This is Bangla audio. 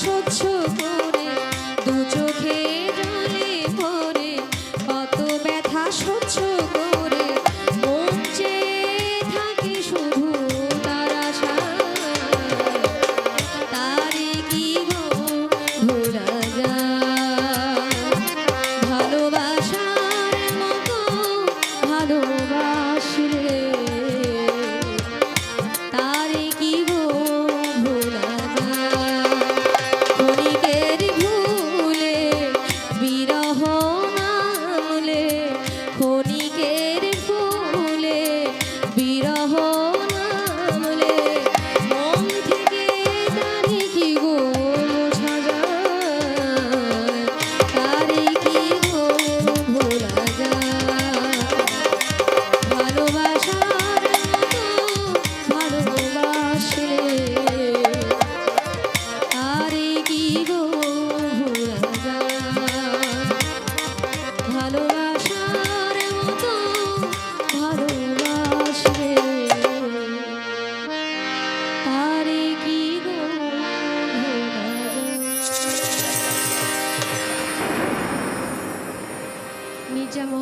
সহ্য করে দু চোখে জলে ভরে কত ব্যথা সহ্য Bye. de amor.